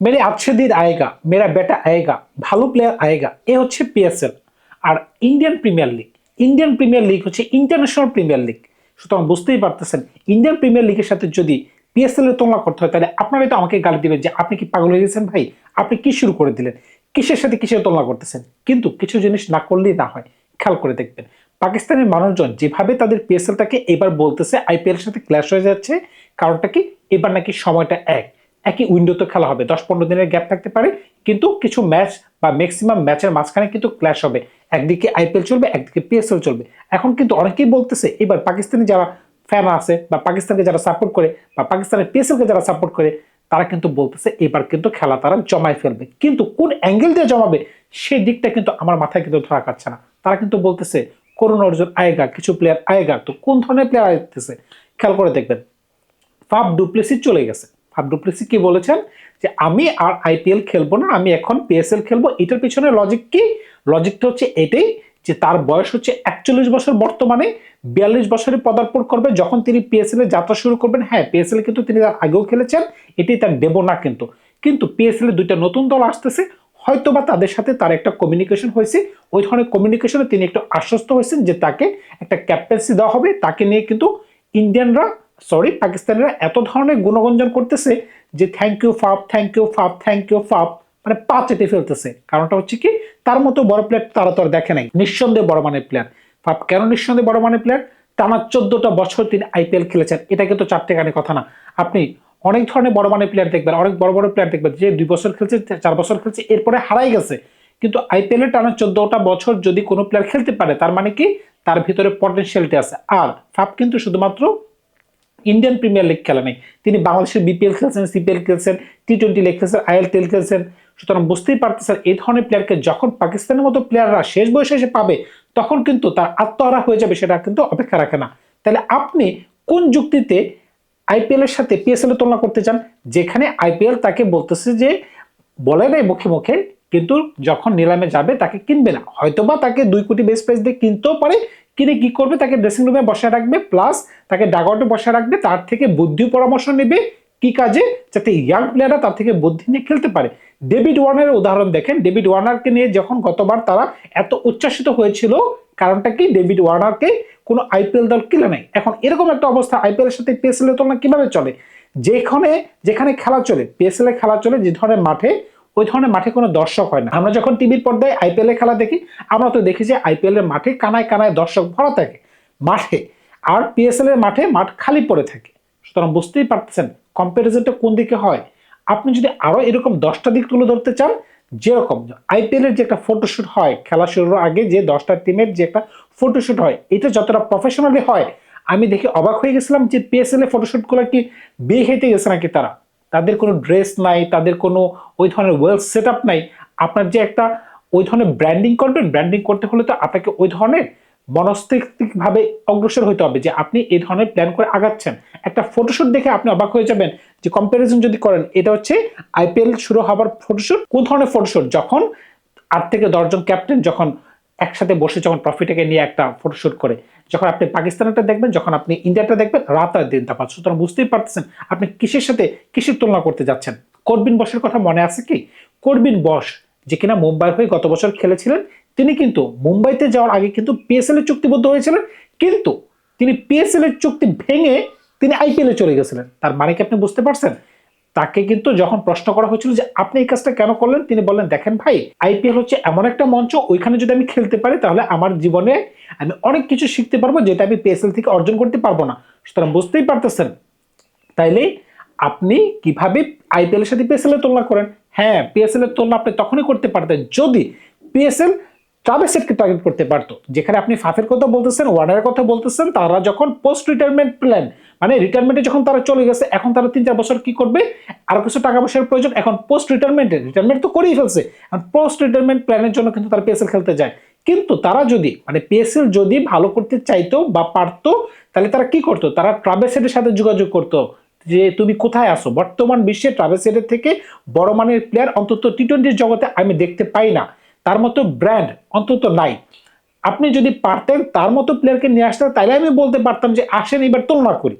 মেরে আচ্ছে দিন আয়েগা মেরা বেটা আয়েগা ভালো প্লেয়ার আয়েগা এ হচ্ছে পিএসএল আর Indian premier league Indian premier league হচ্ছে ইন্টারন্যাশনাল প্রিমিয়ার লিগ সুতরাং বুঝতেই পারতেছেন ইন্ডিয়ান প্রিমিয়ার লিগের সাথে যদি পিএসএল এর তুলনা করতে হয়, তাহলে আপনারাই তো আমাকে গালি দিবেন যে আপনি কি পাগল হয়ে গেছেন ভাই? আপনি কি শুরু করে দিলেন? কিসের সাথে কিসের তুলনা করতেছেন? কিন্তু কিছু জিনিস না করলেই না হয়, খেয়াল করে দেখবেন। পাকিস্তানের মানুষজন যেভাবে তাদের পিএসএলটাকে এবার বলতেছে আইপিএল সাথে ক্ল্যাশ হয়ে যাচ্ছে, কারণটা কি? এবার নাকি সময়টা এক। একই উইন্ডোতে খেলা হবে। দশ পনেরো দিনের গ্যাপ থাকতে পারে, কিন্তু কিছু ম্যাচ বা ম্যাক্সিমাম ম্যাচের মাঝখানে কিন্তু ক্ল্যাশ হবে। একদিকে আইপিএল চলবে, একদিকে পিএসএল চলবে। এখন কিন্তু অনেকেই বলতেছে, এবার পাকিস্তানি যারা ফ্যান আছে বা পাকিস্তানকে যারা সাপোর্ট করে বা পাকিস্তানের পিএসএলকে যারা সাপোর্ট করে, তারা কিন্তু বলতেছে, এবার কিন্তু খেলা তারা জমায় ফেলবে। কিন্তু কোন অ্যাঙ্গেল দিয়ে জমাবে, সেই দিকটা কিন্তু আমার মাথায় কিন্তু ধরা কাটছে না। তারা কিন্তু বলতেছে, করুণ অর্জুন আয়েগা, কিছু প্লেয়ার আয়েগা। তো কোন ধরনের প্লেয়ার আসতেছে খেয়াল করে দেখবেন। ফাফ ডুপ্লেসি চলে গেছে। ফাফ ডুপ্লেসি কি বলেছেন? যে আমি আর আইপিএল খেলব না, আমি এখন পিএসএল খেলব। এটার পিছনে লজিক কি? লজিকটা হচ্ছে এটাই যে তার বয়স হচ্ছে একচল্লিশ বছর বর্তমানে, বিয়াল্লিশ বছরে পদার্পণ করবে। যখন তিনি পিএসএল এ যাত্রা শুরু করবেন হ্যাঁ পিএসএল কিন্তু তিনি তার আগেও খেলেছেন এটি তার দেব না কিন্তু। কিন্তু পিএসএল এ দুইটা নতুন দল আসতেছে, হয়তোবা তাদের সাথে তার একটা কমিউনিকেশন হয়েছে। ওই ধরনের কমিউনিকেশনে তিনি একটু আশ্বস্ত হয়েছেন যে তাকে একটা ক্যাপ্টেন্সি দেওয়া হবে। তাকে নিয়ে কিন্তু ইন্ডিয়ানরা সরি পাকিস্তানিরা এত ধরনের গুণগঞ্জন করতেছে যে thank you Faf thank you Faf thank you Faf মানে পা চেটে ফেলতেছে। কারণটা হচ্ছে কি, তার মতো বড় প্লেয়ার তারা তো আর দেখে নাই। নিঃসন্দেহে বড় মানের প্লেয়ার ফাপ কেন নিঃসন্দেহে বড় মানের প্লেয়ার টানা চোদ্দটা বছর তিনি আইপিএল খেলেছেন। এটা কিন্তু চারটে গানে কথা না। আপনি অনেক ধরনের বড় মানের প্লেয়ার দেখবেন, অনেক বড় বড় প্লেয়ার দেখবেন, যে দুই বছর খেলছে, চার বছর খেলছে, এরপরে হারাই গেছে। কিন্তু আইপিএল টানা চোদ্দটা বছর যদি কোনো প্লেয়ার খেলতে পারে, তার মানে কি, তার ভিতরে পটেনশিয়ালিটি আছে। আর ফাপ কিন্তু শুধুমাত্র ইন্ডিয়ান প্রিমিয়ার লিগ খেলা নেই। তিনি বাংলাদেশের বিপিএল খেলছেন সিপিএল খেলছেন টি টোয়েন্টি লিগ খেলছেন আইএল টেল খেলছেন। সুতরাং বুঝতেই পারতেছেন, এই ধরনের প্লেয়ারকে যখন পাকিস্তানের মতো প্লেয়াররা শেষ বয়সে এসে পাবে, তখন কিন্তু তার আত্মহারা হয়ে যাবে, সেটা কিন্তু অপেক্ষা রাখে না। তাহলে আপনি কোন যুক্তিতে আইপিএল এর সাথে পিএসএল এর তুলনা করতে চান? যেখানে আইপিএল তাকে বলতেছে যে, বলে দেয় মুখে মুখে, কিন্তু যখন নিলামে যাবে, তাকে কিনবে না। হয়তোবা তাকে দুই কোটি বেস প্রাইস দিয়ে কিনতেও পারে কিনে কি করবে? তাকে ড্রেসিং রুমে বসায় রাখবে প্লাস তাকে ডাগআউটে বসায় রাখবে, তার থেকে বুদ্ধি পরামর্শ নেবে কি কাজে? যাতে ইয়াং প্লেয়াররা তার থেকে বুদ্ধি নিয়ে খেলতে পারে। ডেভিড ওয়ার্নারের উদাহরণ দেখেন। ডেভিড ওয়ার্নারকে নিয়ে যখন গতবার তারা এত উচ্ছ্বাসিত হয়েছিল, কারণটা কি? ডেভিড ওয়ার্নারকে কোনো আইপিএল দল কিনে নেয়। এখন এরকম একটা অবস্থা আইপিএল এর সাথে পিএসএল এর তুলনা কীভাবে চলে? যেখানে যেখানে খেলা চলে পিএসএল খেলা চলে, যে ধরনের মাঠে ওই ধরনের মাঠে কোনো দর্শক হয় না। আমরা যখন টিভির পর্দায় আইপিএল খেলা দেখি, আমরা তো দেখি যে আইপিএল এর মাঠে কানায় কানায় দর্শক ভরা থাকে। মাঠে। আর পিএসএল এর মাঠে মাঠ খালি পড়ে থাকে। সুতরাং বুঝতেই পারতেছেন কম্পারিজনটা কোন দিকে হয়। আপনি যদি আরও এরকম দশটা দিক তুলে ধরতে চান, যেরকম আইপিএল এর যে একটা ফটোশুট হয়, খেলা শুরুর আগে যে দশটা টিমের যে একটা ফটোশুট হয়, এটা যতটা প্রফেশনালি হয়, আমি দেখে অবাক হয়ে গেছিলাম যে পিএসএল এর ফটোশুটগুলো কি বিয়ে খেতে গেছে নাকি তারা। তাদের কোনো ড্রেস নাই, তাদের কোনো ওই ধরনের ওয়েল সেট আপ নাই। আপনার যে একটা ওই ধরনের ব্র্যান্ডিং করবেন ব্র্যান্ডিং করতে হলে তো আপনাকে ওই ধরনের মনস্তাত্ত্বিকভাবে অগ্রসর হতে হবে যে আপনি এই ধরনের প্ল্যান করে আগাচ্ছেন। একটা ফটোশুট দেখে আপনি অবাক হয়ে যাবেন যে কম্পারিজন যদি করেন, এটা হচ্ছে আইপিএল শুরু হবার ফটোশুট কোন ধরনের ফটোশুট যখন আট থেকে দশজন ক্যাপ্টেন যখন একসাথে বসে যখন ট্রফিটাকে নিয়ে একটা ফটোশুট করে। যখন আপনি পাকিস্তানটা দেখবেন, যখন আপনি ইন্ডিয়াটা দেখবেন, রাত আর দিন তাপাত সুতরাং বুঝতেই পারতেছেন আপনি কিসের সাথে কিসের তুলনা করতে যাচ্ছেন। করবিন বসের কথা মনে আছে কি? করবিন বস যে কিনা মুম্বাই হয়ে গত বছর খেলেছিলেন, তিনি কিন্তু মুম্বাইতে যাওয়ার আগে কিন্তু পিএসএল এর চুক্তিবদ্ধ হয়েছিলেন, কিন্তু তিনি পিএসএল এর চুক্তি ভেঙে তিনি আইপিএল চলে গেছিলেন। তার মানে কি আপনি বুঝতে পারছেন? তাকে কিন্তু যখন প্রশ্ন করা হয়েছিল যে আপনি এই কাজটা কেন করলেন, তিনি বললেন, দেখেন ভাই আইপিএল হচ্ছে এমন একটা মঞ্চ, ওইখানে যদি আমি খেলতে পারি, তাহলে আমার জীবনে আমি অনেক কিছু শিখতে পারব যেটা আমি পিএসএল থেকে অর্জন করতে পারব না। সুতরাং বুঝতেই পারতেছেন। তাইলে আপনি কীভাবে আইপিএল এর সাথে পিএসএল এর তুলনা করেন? হ্যাঁ পিএসএল এর তুলনা আপনি তখনই করতে পারতেন যদি পিএসএল ট্রাভেল সেটকে টার্গেট করতে পারতো। যেখানে আপনি ফাফের কথা বলতেছেন, ওয়ার্নারের কথা বলতেছেন, তারা যখন পোস্ট রিটায়ারমেন্ট প্ল্যান মানে রিটায়ারমেন্টে যখন তারা চলে গেছে, এখন তারা তিন চার বছর কি করবে? আরও কিছু টাকা পয়সার প্রয়োজন। এখন পোস্ট রিটায়ারমেন্টে রিটায়ারমেন্ট তো করেই ফেলছে। এখন পোস্ট রিটায়ারমেন্ট প্ল্যানের জন্য কিন্তু তারা পিএসএল খেলতে যায়। কিন্তু তারা যদি মানে পিএসএল যদি ভালো করতে চাইতো বা পারতো, তাহলে তারা কি করতো? তারা ট্রাভেল সেটের সাথে যোগাযোগ করতো। যে তুমি কোথায় আসো বর্তমান বিশ্বে ট্রাভেল সেটের থেকে বড় মানের প্লেয়ার অন্তত টি টোয়েন্টির জগতে আমি দেখতে পাই না। তার মতো ব্র্যান্ড অন্তত নাই। আপনি যদি পারতেন তার মতো প্লেয়ারকে নিয়ে আসতেন তাহলে আমি বলতে পারতাম যে আসেন, এবার তুলনা করি।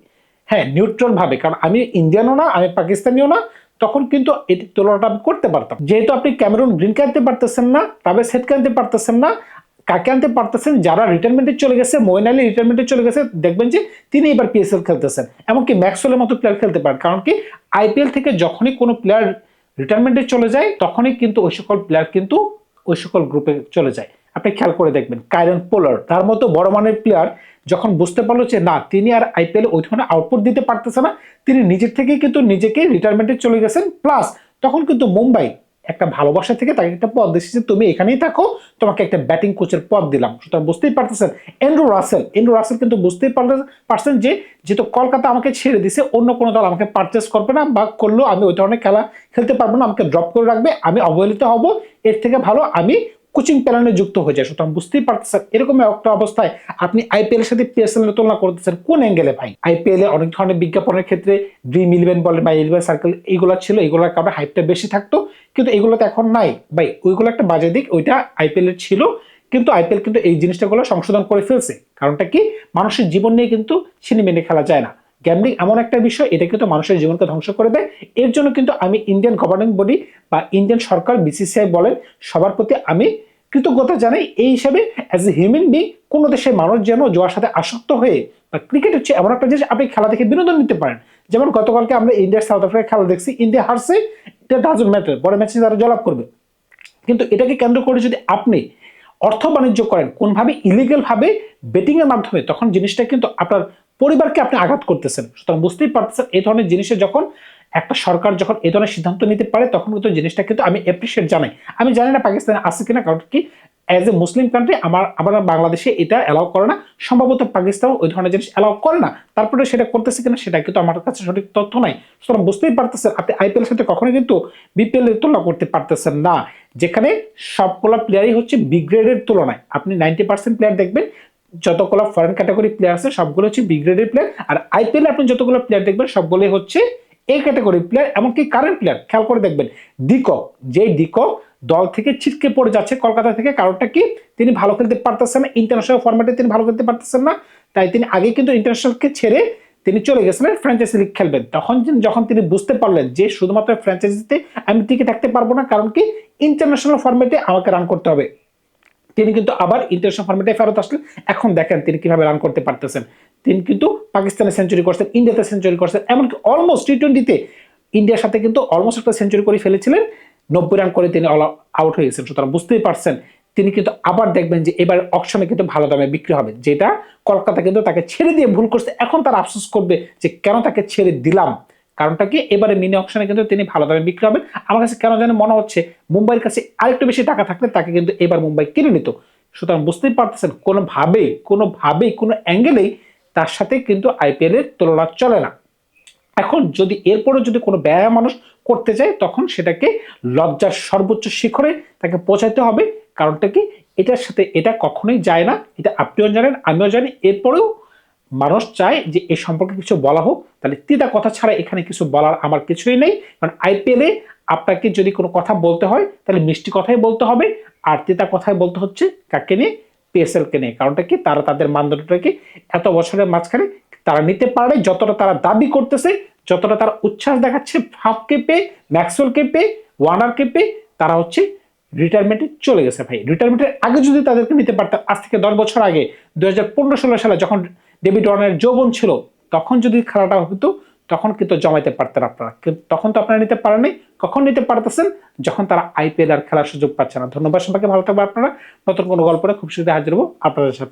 হ্যাঁ নিউট্রাল ভাবে, কারণ আমি ইন্ডিয়ানও না, আমি পাকিস্তানিও না, তখন কিন্তু এটি তুলনাটা আমি করতে পারতাম। যেহেতু আপনি ক্যামেরন গ্রিনকে আনতে পারতেছেন না, তবে সেটকে আনতে পারতেছেন না কাকে আনতে পারতেছেন, যারা রিটায়ারমেন্টে চলে গেছে মোয়েন আলী রিটায়ারমেন্টে চলে গেছে, দেখবেন যে তিনি এবার পিএসএল খেলতেছেন। এমনকি ম্যাক্সওয়েলের মতো প্লেয়ার খেলতে পারেন, কারণ কি আইপিএল থেকে যখনই কোনো প্লেয়ার রিটায়ারমেন্টে চলে যায়, তখনই কিন্তু ওই সকল প্লেয়ার কিন্তু ওই সকল গ্রুপে চলে যায়। আপনি খেয়াল করে দেখবেন কাইরন পোলার তার মতো বড় মানের প্লেয়ার যখন বুঝতে পারল যে না, তিনি আর আইপিএল ওই ধরনের আউটপুট দিতে পারতেছে না, তিনি নিজের থেকে কিন্তু নিজেকে রিটায়ারমেন্টে চলে গেছেন। প্লাস তখন কিন্তু মুম্বাই একটা ভালোবাসা থেকে তাকে একটা পদ যে তুমি এখানেই থাকো, তোমাকে একটা ব্যাটিং কোচের পদ দিলাম। সুতরাং বুঝতেই পারতেছেন এন্ড্রু রাসেল এন্ড্রু রাসেল কিন্তু বুঝতেই পারছেন যে যেহেতু কলকাতা আমাকে ছেড়ে দিছে অন্য কোনো দল আমাকে পারচেস করবে না বা করলেও আমি ওই ধরনের খেলা খেলতে পারব না, আমাকে ড্রপ করে রাখবে, আমি অবহেলিত হব, এর থেকে ভালো আমি কোচিং প্ল্যানে যুক্ত হয়ে যায়। সুতরাং বুঝতেই পারতেছেন এরকম একটা অবস্থায় আপনি আইপিএল এর সাথে পিএসএল এর তুলনা করতেছেন, কোন অ্যাঙ্গেলে ভাই? আইপিএল এ অনেক ধরনের বিজ্ঞাপনের ক্ষেত্রে ড্রিম ইলেভেন বলে বা ইলেভেন সার্কেল এইগুলো ছিল এগুলোর কারণে হাইপটা বেশি থাকতো, কিন্তু এগুলোতে এখন নাই। ভাই, ওইগুলো একটা বাজে দিক, ওইটা আইপিএল এর ছিল, কিন্তু আইপিএল কিন্তু এই জিনিসটাগুলো সংশোধন করে ফেলছে। কারণটা কি? মানুষের জীবন নিয়ে কিন্তু ছিনিমিনি খেলা যায় না। গ্যামলিং এমন একটা বিষয়, এটা কিন্তু মানুষের জীবনকে ধ্বংস করে দেয়। এর জন্য কিন্তু আমি ইন্ডিয়ান গভর্নিং বডি বা ইন্ডিয়ান সরকার বিসিসিআই বলেন, সবার প্রতি আমি কৃতজ্ঞতা জানাই, এই হিসাবে অ্যাজ এ হিউম্যান বিং কোনো দেশের মানুষ যেন জোয়ার সাথে আসক্ত হয়ে বা ক্রিকেট হচ্ছে এমন একটা জিনিস আপনি খেলা দেখে বিনোদন নিতে পারেন। যেমন গতকালকে আমরা ইন্ডিয়ার সাউথ আফ্রিকার খেলা দেখছি ইন্ডিয়া হারছে, এটা ডাজন ম্যাটার বড় ম্যাচে তারা জলাপ করবে। কিন্তু এটাকে কেন্দ্র করে যদি আপনি অর্থ বাণিজ্য করেন, কোনভাবে ইলিগেল ভাবে বেটিং এর মাধ্যমে, তখন জিনিসটা কিন্তু আপনার পরিবারকে আপনি আঘাত করতেছেন। সুতরাং বুঝতেই পারতেছেন এই ধরনের জিনিসে যখন একটা সরকার যখন এই ধরনের সিদ্ধান্ত নিতে পারে, তখন কিন্তু জিনিসটা কিন্তু আমি অ্যাপ্রিসিয়েট জানাই। আমি জানি না পাকিস্তানে আছে কিনা, কারণ কি অ্যাজ এ মুসলিম কান্ট্রি আমার আমার বাংলাদেশে এটা অ্যালাউ করে না। সম্ভবত পাকিস্তান ওই ধরনের জিনিস অ্যালাউ করে না। তারপরে সেটা করতেছে কিনা, সেটা কিন্তু আমার কাছে সঠিক তথ্য নাই। সুতরাং বুঝতেই পারতেছেন, আপনি আইপিএল সাথে কখনোই কিন্তু বিপিএল এর তুলনা করতে পারতেছেন না। যেখানে সবগুলো প্লেয়ারই হচ্ছে বি গ্রেডের তুলনায়। আপনি নাইনটি পার্সেন্ট প্লেয়ার দেখবেন, যতগুলো ফরেন ক্যাটাগরি প্লেয়ার আছে, সবগুলো হচ্ছে বি গ্রেডের প্লেয়ার আর আইপিএল আপনি যতগুলো প্লেয়ার দেখবেন, সবগুলোই হচ্ছে এই ক্যাটাগরি প্লেয়ার এমনকি কারেন্ট প্লেয়ার খেয়াল করে দেখবেন ডিকক যে ডিকক দল থেকে ছিটকে পড়ে যাচ্ছে কলকাতা থেকে, কারণটা কি? তিনি ভালো খেলতে পারতেছেন না ইন্টারন্যাশনাল ফরম্যাটে তিনি ভালো খেলতে পারতেছেন না, তাই তিনি আগে কিন্তু ইন্টারন্যাশনালকে ছেড়ে তিনি চলে গেছিলেন ফ্র্যাঞ্চাইজি লিগ খেলবেন। তখন যখন তিনি বুঝতে পারলেন যে শুধুমাত্র ফ্র্যাঞ্চাইজিতে আমি টিকে থাকতে পারব না, কারণ কি? ইন্টারন্যাশনাল ফরম্যাটে আমাকে রান করতে হবে। তিনি কিন্তু আবার ইন্টারন্যাশনাল ফর্মেটে ফেরত আসলেন। এখন দেখেন তিনি কীভাবে রান করতে পারতেছেন। তিনি কিন্তু পাকিস্তানে সেঞ্চুরি করছেন, ইন্ডিয়াতে সেঞ্চুরি করছেন, এমনকি অলমোস্ট টি টোয়েন্টিতে ইন্ডিয়ার সাথে কিন্তু অলমোস্ট একটা সেঞ্চুরি করে ফেলেছিলেন, নব্বই রান করে তিনি অল আউট হয়ে গেছেন। সুতরাং বুঝতেই পারছেন, তিনি কিন্তু আবার দেখবেন যে এবার অকশনে কিন্তু ভালো দামে বিক্রি হবে, যেটা কলকাতা কিন্তু তাকে ছেড়ে দিয়ে ভুল করছে। এখন তার আফসোস করবে যে কেন তাকে ছেড়ে দিলাম? কারণটা কি? এবারে মিনি অকশনে কিন্তু তিনি ভালো দামে বিক্রি হবেন। আমার কাছে কেন যেন মনে হচ্ছে মুম্বাইয়ের কাছে আরেকটু বেশি টাকা থাকলে তাকে কিন্তু এবার মুম্বাই কিনে নিত। সুতরাং বুঝতেই পারতেছেন, কোনোভাবেই কোনোভাবেই, কোনো অ্যাঙ্গেলেই তার সাথে কিন্তু আইপিএল এর তুলনা চলে না। এখন যদি এরপরে যদি কোনো ব্যয় মানুষ করতে চায়, তখন সেটাকে লজ্জার সর্বোচ্চ শিখরে তাকে পৌঁছাতে হবে। কারণটা কি? এটার সাথে এটা কখনোই যায় না। এটা আপনিও জানেন, আমিও জানি। এরপরেও মানুষ চায় যে এই সম্পর্কে কিছু বলা হোক। তাহলে তিতা কথা ছাড়া এখানে কিছু বলার আমার কিছুই নেই। কারণ আইপিএলে আপনাকে যদি কোনো কথা বলতে হয়, তাহলে মিষ্টি কথাই বলতে হবে। আর তিতা কথাই বলতে হচ্ছে কাকে নিয়ে? পিএসএল কে নিয়ে কারণটা কি? তারা তাদের মানদণ্ডটাকে এত বছরের মাঝখানে তারা নিতে পারে, যতটা তারা দাবি করতেছে, যতটা তারা উচ্ছ্বাস দেখাচ্ছে, ফাফকে পে ম্যাক্সওয়েলকে পে ওয়ানারকে পে তারা হচ্ছে রিটায়ারমেন্টে চলে গেছে ভাই। রিটায়ারমেন্টের আগে যদি তাদেরকে নিতে পারতাম, আজ থেকে দশ বছর আগে দু হাজার সালে যখন ডেভিড ওয়ার্নের যৌবন ছিল, তখন যদি খেলাটা হতো তখন কিন্তু জমাইতে পারতেন আপনারা। তখন তো আপনারা নিতে পারেননি, কখন নিতে পারতেছেন? যখন তারা আইপিএল আর খেলার সুযোগ পাচ্ছে না। ধন্যবাদ সবাইকে, ভালো থাকবে আপনারা। নতুন কোনো গল্পটা খুব শীঘ্রই হাজির হব আপনাদের সাথে।